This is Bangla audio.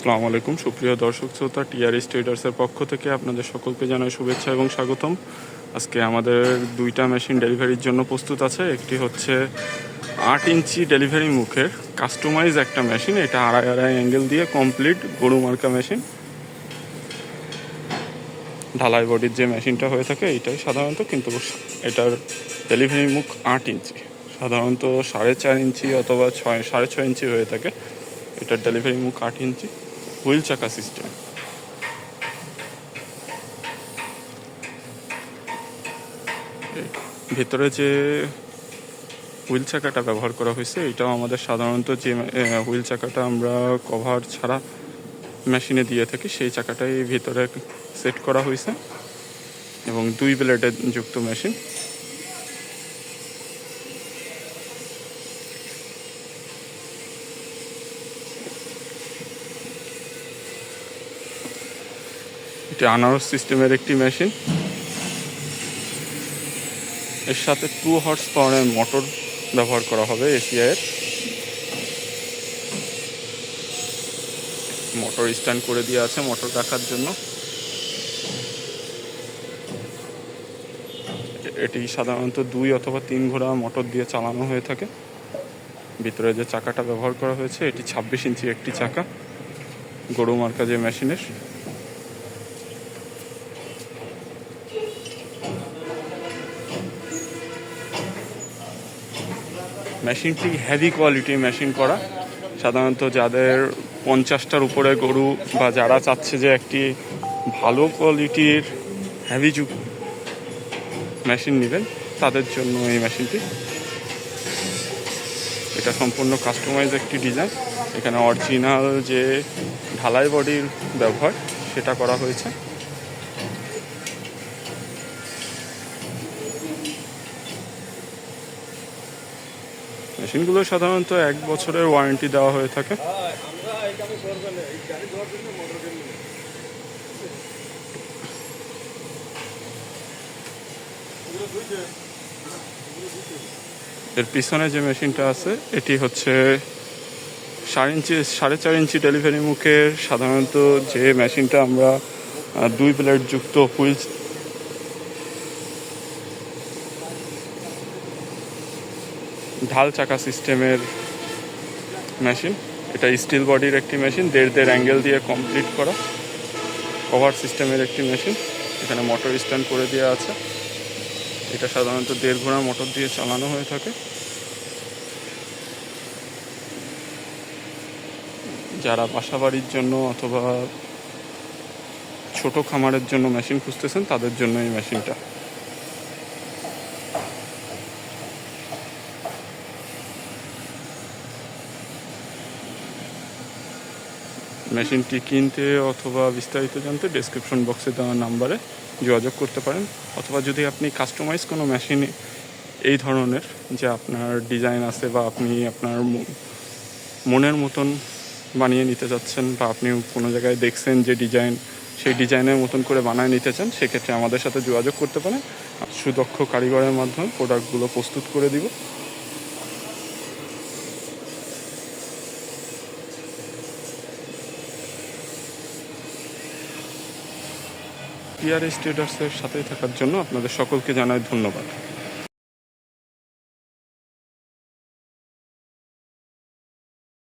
আসসালামু আলাইকুম। সুপ্রিয় দর্শক শ্রোতা, টিআরএস ট্রেডার্সের পক্ষ থেকে আপনাদের সকলকে জানাই শুভেচ্ছা এবং স্বাগতম। আজকে আমাদের দুইটা মেশিন ডেলিভারির জন্য প্রস্তুত আছে। একটি হচ্ছে আট ইঞ্চি ডেলিভারি মুখের কাস্টমাইজ একটা মেশিন এটা আড়াই আড়াই অ্যাঙ্গেল দিয়ে কমপ্লিট গরু মার্কা মেশিন ঢালাই বডির যে মেশিনটা হয়ে থাকে এটাই সাধারণত, কিন্তু এটার ডেলিভারি মুখ আট ইঞ্চি। সাধারণত সাড়ে চার ইঞ্চি অথবা ছয়, সাড়ে ছয় ইঞ্চি হয়ে থাকে। এটার ডেলিভারি মুখ আট ইঞ্চি। হুইল চাকা সিস্টেম ভেতরে যে হুইল চাকাটা ব্যবহার করা হয়েছে, এটাও আমাদের সাধারণত যে হুইল চাকাটা আমরা কভার ছাড়া মেশিনে দিয়ে থাকি, সেই চাকাটাই ভেতরে সেট করা হয়েছে এবং দুই ব্লেডের যুক্ত মেশিন এটি আনারস সিস্টেমের একটি মেশিন। এর সাথে টু হর্স পাওয়ারের মোটর ব্যবহার করা হবে এসিআইয়ের মোটর স্ট্যান্ড করে দিয়ে আছে মোটর রাখার জন্য। এটি সাধারণত দুই অথবা তিন ঘোড়া মোটর দিয়ে চালানো হয়ে থাকে। ভিতরে যে চাকাটা ব্যবহার করা হয়েছে, এটি ছাব্বিশ ইঞ্চি একটি চাকা। গরু মার্কা যে মেশিনের। মেশিনটি হেভি কোয়ালিটির মেশিন করা। সাধারণত যাদের পঞ্চাশটার উপরে গরু বা যারা চাচ্ছে যে একটি ভালো কোয়ালিটির হেভি যুগ মেশিন নেবেন, তাদের জন্য এই মেশিনটি এটা সম্পূর্ণ কাস্টমাইজ একটি ডিজাইন এখানে অরিজিনাল যে ঢালাই বডির ব্যবহার, সেটা করা হয়েছে। মেশিনগুলো সাধারণত এক বছরের ওয়ারেন্টি দেওয়া হয়ে থাকে। এর পিছনে যে মেশিনটা আছে, এটি হচ্ছে সাড়ে ইঞ্চি, সাড়ে চার ইঞ্চি ডেলিভারি মুখের সাধারণত যে মেশিনটা আমরা দুই প্লেট যুক্ত হুইল ঢাল চাকা সিস্টেমের মেশিন এটা স্টিল বডির একটি মেশিন দেড় দেড় অ্যাঙ্গেল দিয়ে কমপ্লিট করা। কভার সিস্টেমের একটি মেশিন এখানে মোটর স্ট্যান্ড করে দেওয়া আছে। এটা সাধারণত দেড় ঘোড়া মোটর দিয়ে চালানো হয়ে থাকে। যারা বাসাবাড়ির জন্য অথবা ছোট খামারের জন্য মেশিন খুঁজতেছেন, তাদের জন্য এই মেশিনটা মেশিনটি কিনতে অথবা বিস্তারিত জানতে ডেসক্রিপশন বক্সে দেওয়া নাম্বারে যোগাযোগ করতে পারেন। অথবা যদি আপনি কাস্টমাইজ কোনো মেশিনে এই ধরনের যে আপনার ডিজাইন আছে বা আপনি আপনার মনের মতন বানিয়ে নিতে চাচ্ছেন বা আপনি কোনো জায়গায় দেখছেন যে ডিজাইন সেই ডিজাইনের মতন করে বানায় নিতে চান, সেক্ষেত্রে আমাদের সাথে যোগাযোগ করতে পারেন। সুদক্ষ কারিগরের মাধ্যমে প্রোডাক্টগুলো প্রস্তুত করে দিব। টিআরএস ট্রেডার্সের সাথে থাকার জন্য আপনাদের সকলকে জানাই ধন্যবাদ।